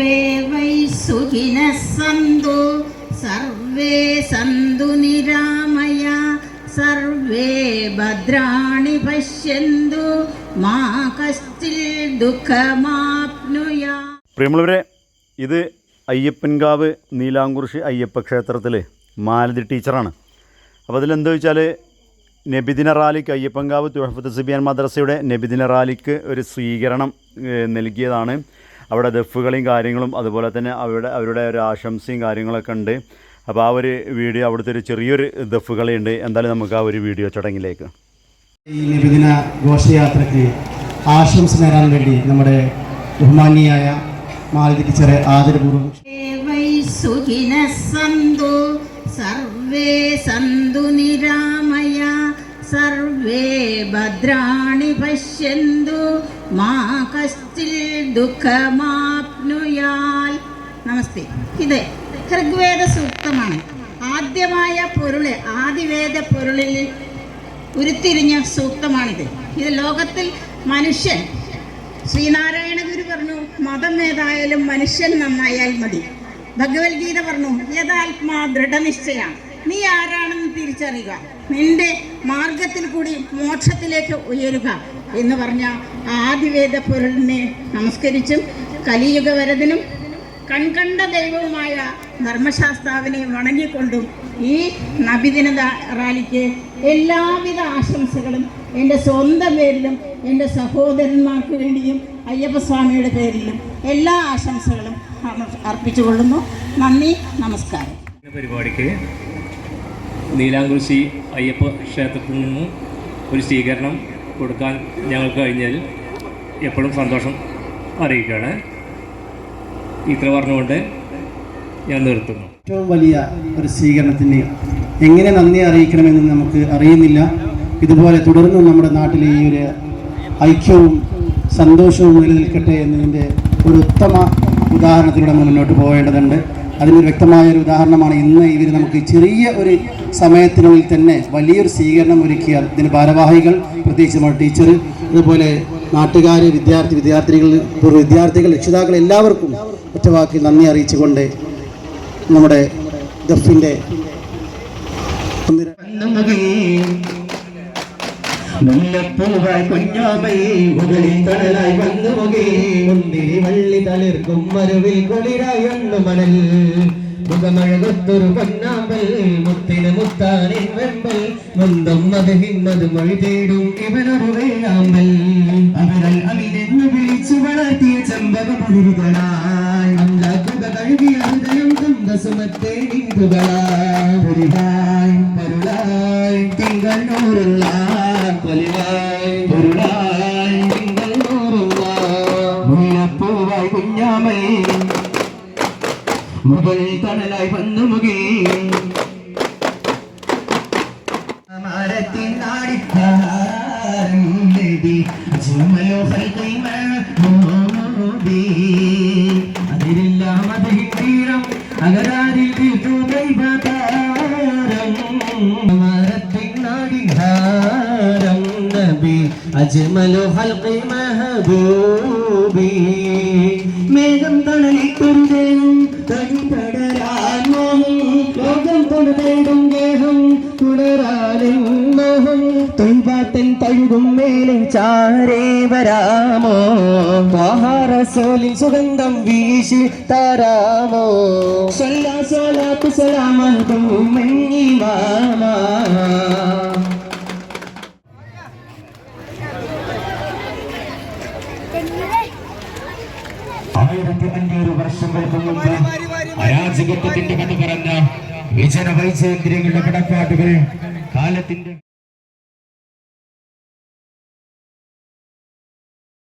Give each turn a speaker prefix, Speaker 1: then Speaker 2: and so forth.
Speaker 1: Survey വൈ സുഖിന സന്തു. സർവേ സന്തു നിരാമയ. സർവേ ഭദ്രാണി പശ്യന്തു. മാ കസ്റ്റിൽ ദുഃഖമാപ്നുയ.
Speaker 2: പ്രിയമുള്ളവരെ ഇത് അയ്യപ്പൻകാവ് നീലാംകുറിശി അയ്യപ്പ ക്ഷേത്രത്തിൽ മാലതി ടീച്ചറാണ്. അപ്പോൾ അതിലെന്താ വെച്ചാൽ നബിദിന റാലിക്ക് അയ്യപ്പൻകാവ് തുഹഫത്ത് സിബിയാൻ മദ്രസയുടെ നബിദിന റാലിക്ക് ഒരു സ്വീകരണം നൽകിയതാണ്. അവിടെ ദഫുകളെയും കാര്യങ്ങളും അതുപോലെ തന്നെ അവരുടെ അവരുടെ ഒരു ആശംസയും കാര്യങ്ങളൊക്കെ ഉണ്ട്. അപ്പോൾ ആ ഒരു വീഡിയോ അവിടുത്തെ ഒരു ചെറിയൊരു ദഫുകളുണ്ട് എന്തായാലും നമുക്ക് ആ ഒരു വീഡിയോ ചടങ്ങിലേക്ക്.
Speaker 3: ഈ നിബിദിന ഘോഷയാത്രയ്ക്ക് ആശംസ നേരാൻ വേണ്ടി നമ്മുടെ ബഹുമാനിയായ മാലതി ടീച്ചറെ
Speaker 1: ആദരപൂർവം സുഖിനഃ സന്തു സർവേ സന്തു നിരാമയ സർവേ ഭദ്രാണി പശ്യന്തു മാ കശ്ചിൽ ദുഃഖമാപ്നുയാൽ. നമസ്തേ. ഇത് ഋഗ്വേദ സൂക്തമാണ്. ആദ്യമായ പൊരുൾ ആദിവേദ പൊരുളിൽ ഉരുത്തിരിഞ്ഞ സൂക്തമാണിത്. ഇത് ലോകത്തിൽ മനുഷ്യൻ ശ്രീനാരായണ ഗുരു പറഞ്ഞു മതം ഏതായാലും മനുഷ്യൻ നന്നായാൽ മതി. ഭഗവത്ഗീത പറഞ്ഞു യഥാത്മാ ദൃഢനിശ്ചയാണ് നീ ആരാണെന്ന് തിരിച്ചറിയുക. നിന്റെ മാർഗത്തിൽ കൂടി മോക്ഷത്തിലേക്ക് ഉയരുക എന്ന് പറഞ്ഞ ആദിവേദ പൊരുളിനെ നമസ്കരിച്ചും കലിയുഗ വരദനും കൺകണ്ട ദൈവവുമായ ധർമ്മശാസ്താവിനെ വണങ്ങിക്കൊണ്ടും ഈ നബിദിന റാലിക്ക് എല്ലാവിധ ആശംസകളും എന്റെ സ്വന്തം പേരിലും എന്റെ സഹോദരന്മാർക്ക് വേണ്ടിയും അയ്യപ്പസ്വാമിയുടെ പേരിലും എല്ലാ ആശംസകളും അർപ്പിച്ചുകൊള്ളുന്നു. നന്ദി നമസ്കാരം.
Speaker 4: പരിപാടിക്ക് നീലാംകുറിശി അയ്യപ്പ ക്ഷേത്രത്തിൽ നിന്നും ഒരു സ്വീകരണം കൊടുക്കാൻ ഞങ്ങൾക്ക് കഴിഞ്ഞാൽ എപ്പോഴും സന്തോഷം അറിയിക്കുകയാണ്. ഇത്ര പറഞ്ഞുകൊണ്ട് ഞാൻ നിർത്തുന്നു.
Speaker 3: ഏറ്റവും വലിയ ഒരു സ്വീകരണത്തിന് എങ്ങനെ നന്ദി അറിയിക്കണമെന്ന് നമുക്ക് അറിയുന്നില്ല. ഇതുപോലെ തുടർന്നും നമ്മുടെ നാട്ടിലെ ഈ ഒരു ഐക്യവും സന്തോഷവും നിലനിൽക്കട്ടെ എന്നതിന്റെ ഒരു ഉത്തമ ഉദാഹരണത്തിലൂടെ മുന്നോട്ട് പോകേണ്ടതുണ്ട്. അതിനൊരു വ്യക്തമായ ഒരു ഉദാഹരണമാണ് ഇന്ന് ഇവർ നമുക്ക് ചെറിയ ഒരു സമയത്തിനുള്ളിൽ തന്നെ വലിയൊരു സ്വീകരണം ഒരുക്കിയ ഇതിന് ഭാരവാഹികൾ പ്രത്യേകിച്ച് നമ്മുടെ ടീച്ചർ അതുപോലെ നാട്ടുകാർ വിദ്യാർത്ഥി വിദ്യാർത്ഥികൾ വിദ്യാർത്ഥികൾ രക്ഷിതാക്കൾ എല്ലാവർക്കും ഒറ്റവാക്കി നന്ദി അറിയിച്ചുകൊണ്ട് നമ്മുടെ ദഫിന്റെ
Speaker 5: മുല്ലപ്പൂവായി കുഞ്ഞാമൈ മുകളിൽ തണലായി വന്നു മുകേ മുന്തിരി വള്ളി തളിർക്കും മരുവിൽ കുളിരായി എണ്ണു മണൽ മുഖമഴകൊത്തൊരു പൊന്നാമ്പൽ മുത്തിന് മുത്താനിൻ വെമ്പൽ. മുന്തം അത് ഹിന്നത് മൊഴി തേടും ഇവനൊരു വേഴാമ്പൽ. അവരൽ അമിതെന്ന് വിളിച്ചു വളർത്തിയ ചെമ്പക പതിരുകളായി അല്ലാക്കുക കഴുകിയ ഹൃദയം കുന്തസുമത്തെ നീതുകളായി മുകൾ തണലായി വന്നു മുകേ. മരത്തിൻ നാടിത്താരം നേടി ജുമലോ ഹൽക്കൈ മോദി അതിരെല്ലാം അത് ഹിന്ദീരം അകരാരിൽ തീർത്തു ദൈവതാരം. മരത്തിൻ നാടിഹാരം നബി അജ്മലു ഹൽക്കൈ മെഹബൂബി മേഘം തണലിക്കൊരുതേനും തൊയ്പാത്തൻ തഴുകും മേലെ ചാരേ വരാമോ? വാഹാരസോലിൽ സുഗന്ധം വീശി തരാമോ? സല്ലാ സലാത്തു സലാമത്തും മാമാ. ആയിരത്തി അഞ്ഞൂറ് വർഷങ്ങൾക്ക് മുമ്പ് അരാജകത്വത്തിന്റെ കഥ പറഞ്ഞ വിജന വൈചേന്ദ്രിയങ്ങളുടെ കടപ്പാട്ടുകൾ കാലത്തിന്റെ